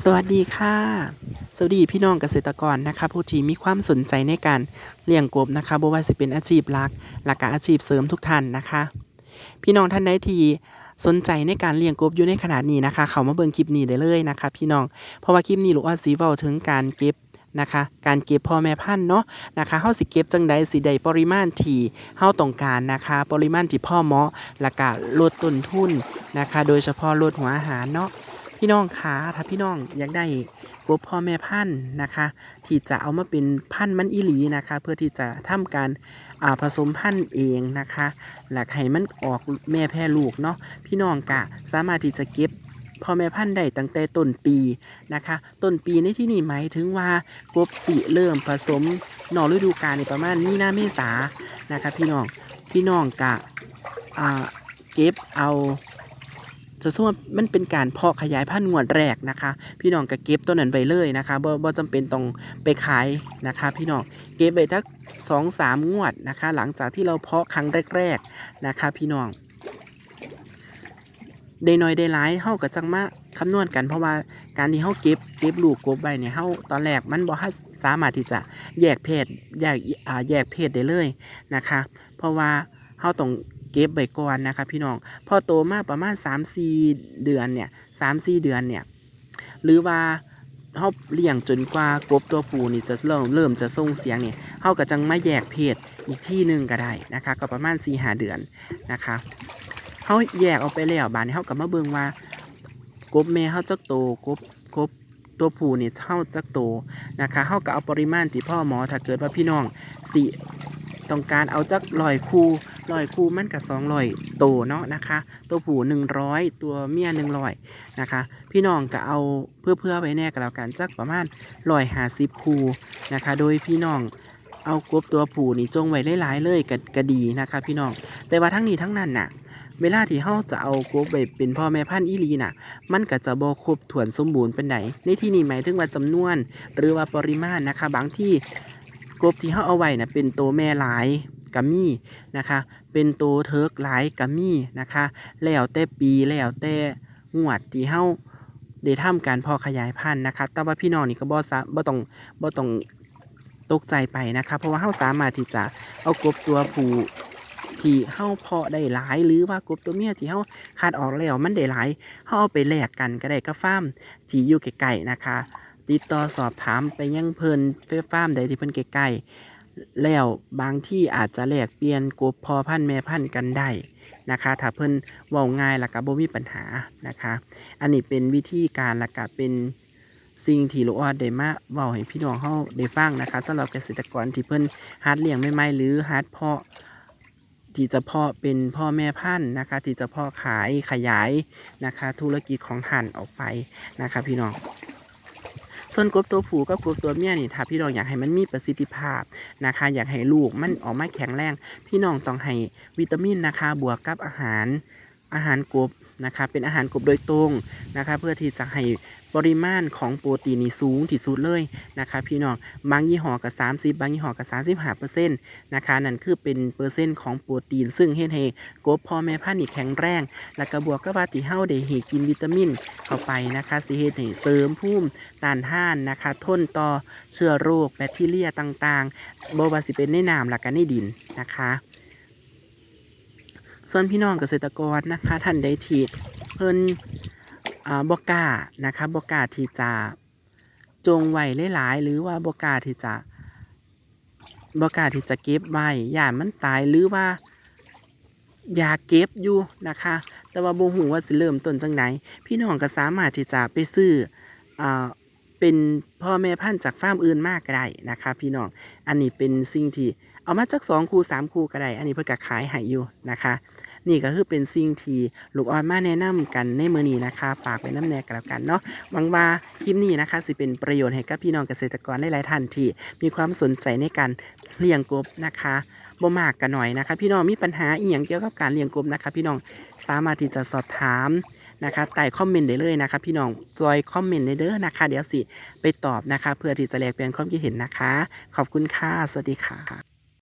สวัสดีค่ะ สวัสดีพี่น้องเกษตรกรนะคะผู้ที่มีความสนใจในการเลี้ยงกบนะคะบ่ว่าสิเป็นอาชีพหลักหลักอาชีพเสริมทุกท่านนะคะ พี่น้องท่านใดที่สนใจในการเลี้ยงกบอยู่ในขณะนี้นะคะ เขามาเบิ่งคลิปนี้ได้เลยนะคะ พี่น้องเพราะว่าคลิปนี้ลูกอ้อสีเว้าถึงการเก็บนะคะ การเก็บพ่อแม่พันธุ์เนาะนะคะเฮาสิเก็บจังใดสิได้ปริมาณที่เฮาต้องการนะคะ ปริมาณที่พ่อเหมาะและก็ลดต้นทุนนะคะ โดยเฉพาะลดหัวอาหารเนาะ พี่น้องคะถ้าพี่น้องอยากได้กบพ่อแม่พันธุ์นะคะ ที่จะเอามาเป็นพันธุ์มันอีหลีนะคะ เพื่อที่จะทำการผสมพันธุ์เองนะคะ หลักให้มันออกแม่แพร่ลูกเนาะพี่น้องกะสามารถที่จะเก็บพ่อแม่พันธุ์ได้ตั้งแต่ต้นปีนะคะ ต้นปีในที่นี่หมายถึงว่ากบสีเริ่มผสมนอฤดูกาลในประมาณมีนาเมษานะคะ พี่น้องพี่น้องกะเก็บเอา จะส่วนมันเป็นการเพาะขยายพันธุ์งวดแรกนะคะ พี่น้องก็เก็บตัวนั้นไว้เลยนะคะบ่บ่จำเป็นต้องไปขายนะคะ พี่น้องเก็บไว้ทักสองสามงวดนะคะ หลังจากที่เราเพาะครั้งแรก ๆนะคะ พี่น้องได้น้อยได้หลายเฮาก็จังมาคำนวณกันเพราะว่าการที่เฮาเก็บเก็บลูกกบไว้เนี่ยเฮาตอนแรกมันบ่ฮัสามารถที่จะแยกเพศแยกอ่าแยกเพศได้เลยนะคะ เพราะว่าเฮาต้อง เก็บไว้ก่อนนะคะพี่น้อง พอโตมาประมาณ3-4เดือนเนี่ย3-4เดือนเนี่ย หรือว่าเฮาเลี้ยงจนกว่ากบตัวผู้นี่จะเริ่มเริ่มจะส่งเสียงเนี่ยเฮาก็จังมาแยกเพศอีกที่หนึ่งก็ได้นะคะ ก็ประมาณ4-5เดือนนะคะเฮาแยกออกไปแล้วบานี้เฮาก็มาเบิ่งว่ากบแม่เฮาจักโตกบกบตัวผู้นี่เฮาจักโตนะคะเฮาก็เอาปริมาณที่พ่อหมอถ้าเกิดว่าพี่น้องสิ ต้องการเอาจักร้อยคู่ร้อยคู่มันกับสองร้อยโตเนาะนะคะ ตัวผู้หนึ่งร้อยตัวเมียหนึ่งร้อยนะคะ พี่น้องก็เอาเพื่อเพื่อไปแน่กันแล้วกันจักประมาณร้อยหาสิบคู่นะคะ โดยพี่น้องเอากบตัวผู้นี่จงไว้หลายๆเลยก็ก็ดีนะคะ พี่น้อง แต่ว่าทั้งนี้ทั้งนั้นน่ะเวลาที่เฮาจะเอากบไปเป็นพ่อแม่พันธุ์อีลีน่ะ มันก็จะบ่ครบถ้วนสมบูรณ์เป็นไดในที่นี้หมายถึงว่าจำนวน หรือว่าปริมาณนะคะ บางที่ กบที่เฮาเอาไว้นะเป็นตัวแม่หลายก็มีนะคะ เป็นโตเทิร์กหลายก็มีนะคะ แล้วแต่ปีแล้วแต่งวดที่เฮาได้ทำการเพาะขยายพันธุ์นะคะ แต่ว่าพี่น้องนี่ก็บ่ซะบ่ต้องบ่ต้องตกใจไปนะคะ เพราะว่าเฮาสามารถที่จะเอากบตัวผู้ที่เฮาเพาะได้หลายหรือว่ากบตัวเมียที่เฮาคัดออกแล้วมันได้หลายเฮาเอาไปแลกกันก็ได้กับฟาร์มที่อยู่ใกลๆนะคะ ติดต่อสอบถามไปยังเพิ่นเฟซฟาร์มใดที่เพิ่นใกล้ๆแล้วบางที่อาจจะแลกเปลี่ยนกบพอพันแม่พันกันได้นะคะถ้าเพิ่นเว้าง่ายแล้วก็บ่มีปัญหานะคะ อันนี้เป็นวิธีการแล้วก็เป็นสิ่งที่ลูกออดได้มาเว้าให้พี่น้องเฮาได้ฟังนะคะสำหรับเกษตรกรที่เพิ่นหัดเลี้ยงใหม่ๆหรือหัดเพาะที่จะเพาะเป็นพ่อแม่พันธุ์นะคะ ที่จะเพาะขายขยายนะคะ ธุรกิจของท่านออกไปนะคะพี่น้อง ส่วนกบตัวผู้กับกบตัวเมียนี่ถ้าพี่น้องอยากให้มันมีประสิทธิภาพนะคะ อยากให้ลูกมันออกมาแข็งแรง พี่น้องต้องให้วิตามินนะคะ บวกกับอาหาร อาหารกบนะคะเป็นอาหารกบโดยตรงนะคะเพื่อที่จะให้ปริมาณของโปรตีนนี่สูงที่สุดเลยนะคะพี่น้องบางยี่ห้อกับ30 บางยี่ห้อกับ35เปอร์เซ็นต์นะคะนั่นคือเป็นเปอร์เซ็นต์ของโปรตีน ซึ่งเฮ็ดให้กบพ่อแม่พันธุ์นี่แข็งแรง แล้วก็บวกกับว่าที่เฮาได้ให้กินวิตามินเข้าไปนะคะสิเฮ็ดให้เสริมภูมิต้านทานนะคะทนต่อเชื้อโรคแบคทีเรียต่างๆบ่ว่าสิเป็นในน้ำแล้วก็ในดินนะคะ ส่วนพี่น้องเกษตรกรนะคะท่านใดที่เพิ่นบกานะคะบกาที่จะจงไว้หลายๆหรือว่าบกาที่จะบกาที่จะเก็บไว้ย่านมันตายหรือว่าอยากเก็บอยู่นะคะ แต่ว่าบ่ฮู้ว่าสิเริ่มต้นจังไดพี่น้องก็สามารถที่จะไปซื้ออเป็นพ่อแม่พันธุ์จากฟาร์มอื่นมากก็ได้นะคะ พี่น้องอันนี้เป็นสิ่งที่ เอามาจากสองคูสามคูก็ได้ อันนี้เพิ่นก็ขายให้อยู่นะคะ นี่ก็คือเป็นสิ่งที่ลูกออนมาแนะนำกันในมื้อนี้นะคะ ฝากไว้น้ำแนกกันแล้วกันเนาะหวังว่าคลิปนี้นะคะ สิเป็นประโยชน์ให้กับพี่น้องเกษตรกรหลายๆท่านที่มีความสนใจในการเลี้ยงกบนะคะบ่มากกันหน่อยนะคะ พี่น้องมีปัญหาอีหยังเกี่ยวกับการเลี้ยงกบนะคะ พี่น้องสามารถที่จะสอบถามนะคะใต้คอมเมนต์ได้เลยนะคะ พี่น้องซอยคอมเมนต์ได้เด้อนะคะ เดี๋ยวสิไปตอบนะคะ เพื่อที่จะแลกเปลี่ยนความคิดเห็นนะคะ ขอบคุณค่ะ สวัสดีค่ะ